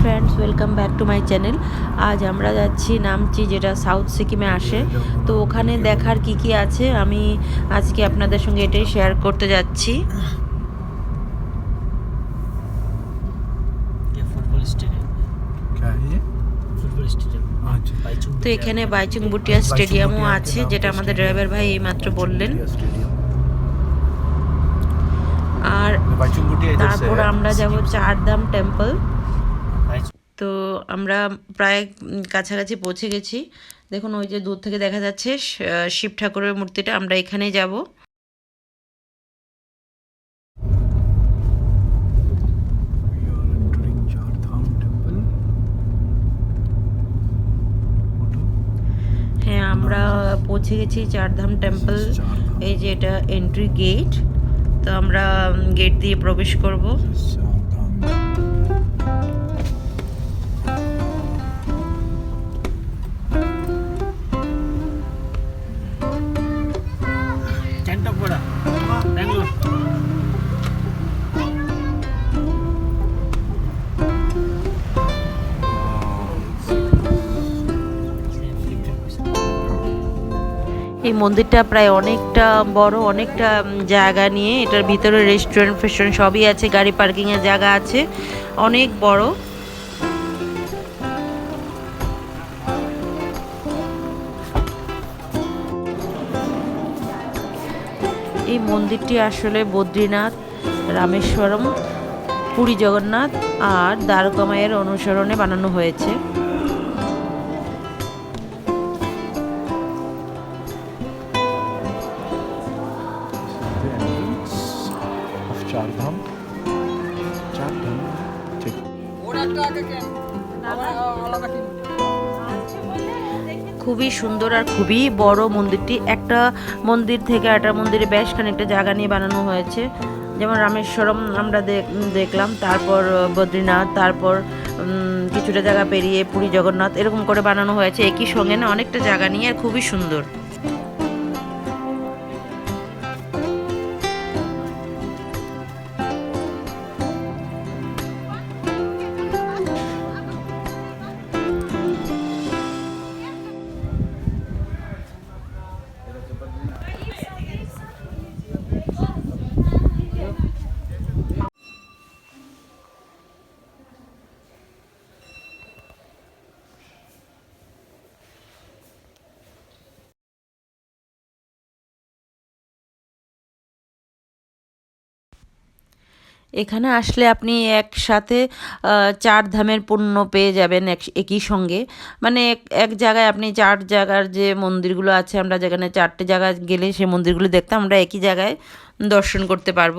Friends welcome back to my channel আজ আমরা যাচ্ছি নামচি যেটা সাউথ সিকিমে আসে। তো ওখানে দেখার কি কি আছে আমি আজকে আপনাদের সঙ্গে এটাই শেয়ার করতে যাচ্ছি। তো এখানে বাইচুং ভুটিয়া স্টেডিয়ামও আছে যেটা আমাদের ড্রাইভার ভাই এইমাত্র বললেন। আর তারপর আমরা যাব চারধাম টেম্পল তো আমরা প্রায় কাছাকাছি পৌঁছে গেছি। দেখুন, ওই যে দূর থেকে দেখা যাচ্ছে শিব ঠাকুরের মূর্তিটা। আমরা এখানে যাব. হ্যাঁ আমরা পৌঁছে গেছি চারধাম টেম্পল। এই যে এটা এন্ট্রি গেট তো আমরা গেট দিয়ে প্রবেশ করব। এই মন্দিরটা প্রায় অনেকটা বড়, অনেকটা জায়গা নিয়ে। এটার ভিতরে রেস্টুরেন্ট ফেস্টুরেন্ট সবই আছে, গাড়ি পার্কিংয়ের জায়গা আছে। অনেক বড়। এই মন্দিরটি আসলে বদ্রীনাথ, রামেশ্বরম, পুরী জগন্নাথ আর দ্বারকামায়ের অনুসরণে বানানো হয়েছে। খুবই সুন্দর আর খুবই বড় মন্দিরটি। একটা মন্দির থেকে একটা মন্দিরে বেশ খানিকটা জায়গা নিয়ে বানানো হয়েছে। যেমন রামেশ্বরম আমরা দেখ- দেখলাম, তারপর বদ্রীনাথ, তারপর কিছুটা জায়গা পেরিয়ে পুরী জগন্নাথ, এরকম করে বানানো হয়েছে। একই সঙ্গে না, অনেকটা জায়গা নিয়ে আর খুবই সুন্দর। এখানে আসলে আপনি একসাথে চার ধামের পণ্য পেয়ে যাবেন এক, একই সঙ্গে। মানে এক জায়গায় আপনি চার জায়গার যে মন্দিরগুলো আছে, আমরা যেখানে চারটে জায়গায় গেলে সেই মন্দিরগুলো দেখতে আমরা একই জায়গায় দর্শন করতে পারব।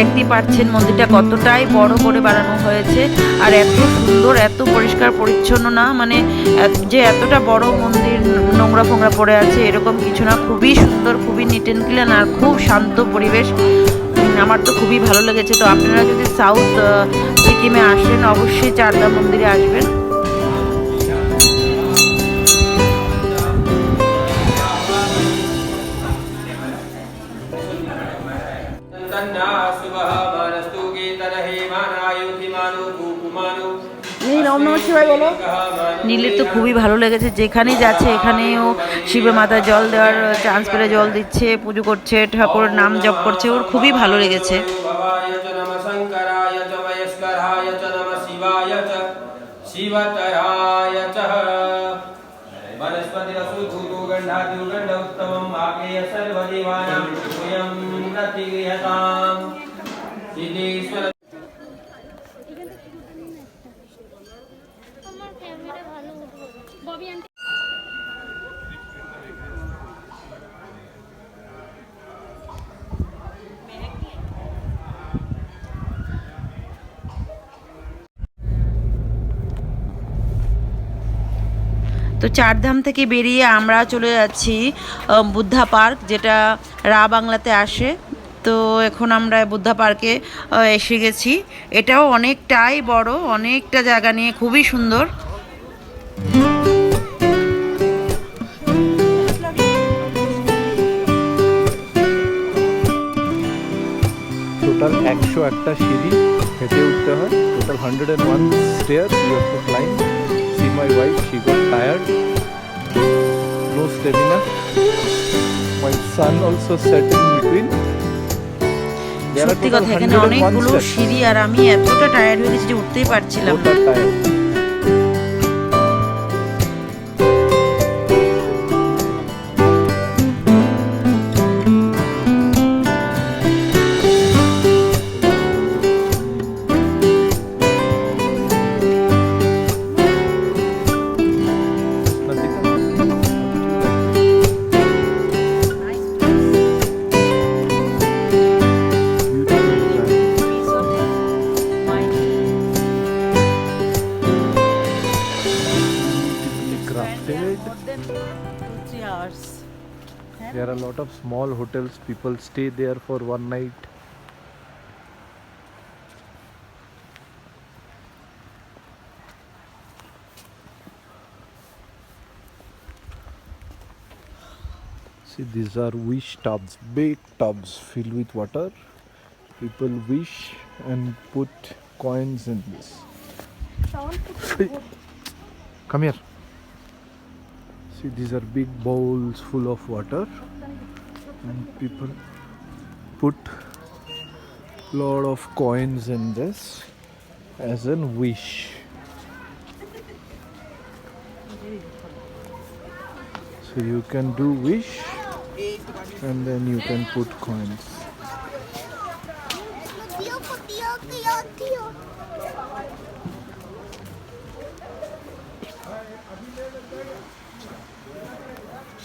দেখতে পাচ্ছেন মন্দিরটা কতটাই বড় করে বানানো হয়েছে। আর এত সুন্দর, এত পরিষ্কার, পরিচ্ছন্ন না মানে যে এতটা বড় মন্দির নোংরা ফোংরা পড়ে আছে, এরকম কিছু না। খুবই সুন্দর, খুবই নিট অ্যান্ড ক্লিন আর খুব শান্ত পরিবেশ। আমার তো খুবই ভালো লেগেছে। তো আপনারা যদি সাউথ সিকিমে আসেন, অবশ্যই চারধাম মন্দিরে আসবেন। নীলের তো খুবই ভালো লেগেছে যেখানেই যাচ্ছে এখানেও শিব মাতা জল দেওয়ার চান্স পেলে জল দিচ্ছে পুজো করছে ঠাকুরের নাম জপ করছে ওর খুবই ভালো লেগেছে भवाय च नमः शङ्कराय च मयस्कराय च नमः शिवाय च शिवतराय च वनस्पतिरसुभूतो गण्डादिगण्ड उत्तमम् आग्नेय सर्वदेवानां स्वयं प्रतिगृहताम् তো চারধাম থেকে বেরিয়ে আমরা চলে যাচ্ছি বুদ্ধা পার্ক, যেটা রা বাংলাতে আসে। তো এখন আমরা বুদ্ধা পার্কে এসে গেছি। এটাও অনেকটাই বড়, অনেকটা জায়গা নিয়ে খুবই সুন্দর। টোটাল একশো একটা সিঁড়ি হেঁটে উঠতে হয়। Total hundred and one stair you have to climb see my wife she got tired no stamina my son also sat in between সত্যি কথা এখানে অনেকগুলো সিঁড়ি আর আমি এতটা টায়ার্ড হয়ে গেছি যে উঠতেই পারছিলাম না। Small hotels. People stay there for one night. See, these are wish tubs, big tubs filled with water. People wish and put coins in this. Come here. See, these are big bowls full of water, and people put lot of coins in this as a wish. So you can do wish, and then you can put coins.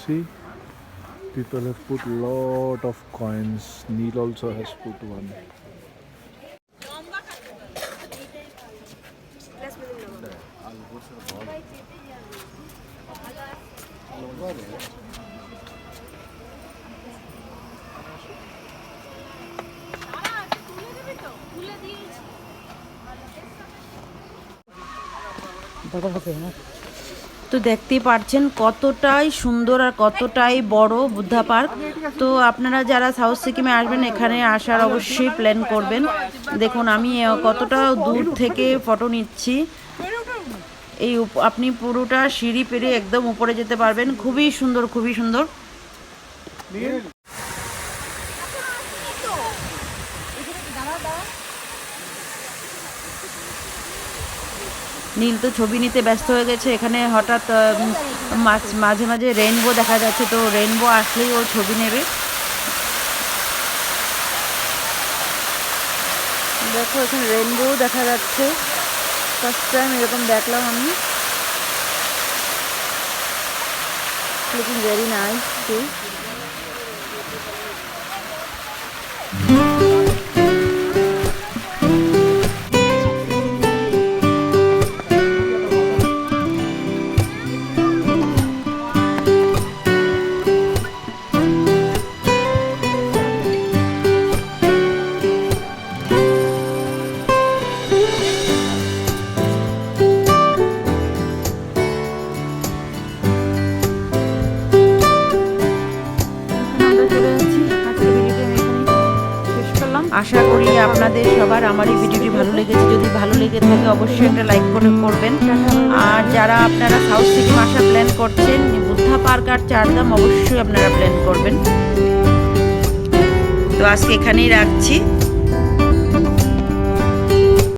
See, people have put lot of coins. Neil also has put one. তো দেখতেই পারছেন কতটাই সুন্দর আর কতটাই বড় Buddha park. তো আপনারা যারা সাউথ সিকিমে আসবেন, এখানে আসার অবশ্যই প্ল্যান করবেন। দেখুন, আমি কতটা দূর থেকে ফটো নিচ্ছি। এই আপনি পুরোটা সিঁড়ি পেরে একদম উপরে যেতে পারবেন। খুবই সুন্দর খুবই সুন্দর। নীল তো ছবি নিতে ব্যস্ত হয়ে গেছে। এখানে হঠাৎ মাঝে মাঝে রেইনবো দেখা যাচ্ছে, তো রেইনবো আসলেই ও ছবি নেবে। দেখো, এখানে রেইনবো দেখা যাচ্ছে। ফার্স্ট টাইম এরকম দেখলাম আমি। লুকিং ভেরি নাইস টু আশা করি আপনাদের সবার আমার এই ভিডিওটি ভালো লেগেছে। যদি ভালো লেগে থাকে, অবশ্যই একটা লাইক করে করবেন। আর যারা আপনারা সাউথ সিকিম আসা প্ল্যান করছেন, বুদ্ধা পার্ক আর চারধাম অবশ্যই আপনারা প্ল্যান করবেন। তো আজকে এখানেই রাখছি।